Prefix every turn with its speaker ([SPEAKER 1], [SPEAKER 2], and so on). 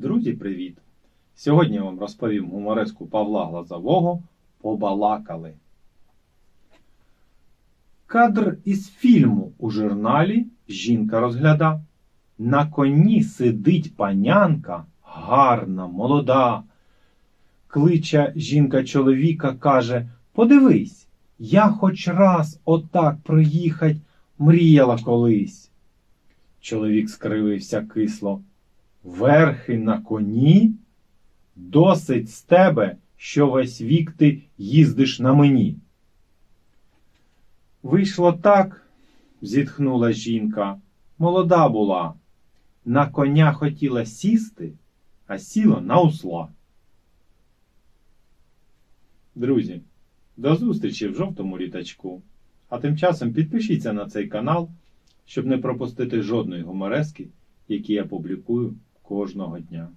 [SPEAKER 1] Друзі, привіт! Сьогодні я вам розповім гумореску Павла Глазового Побалакали. Кадр із фільму у журналі жінка розгляда. На коні сидить панянка, гарна, молода. Кличе жінка чоловіка, каже: Подивись, я хоч раз отак проїхать мріяла колись. Чоловік скривився кисло. Верхи на коні? Досить з тебе, що весь вік ти їздиш на мені. Вийшло так, зітхнула жінка, молода була. На коня хотіла сісти, а сіла на усла. Друзі, до зустрічі в жовтому літачку. А тим часом підпишіться на цей канал, щоб не пропустити жодної гуморески, які я публікую кожного дня.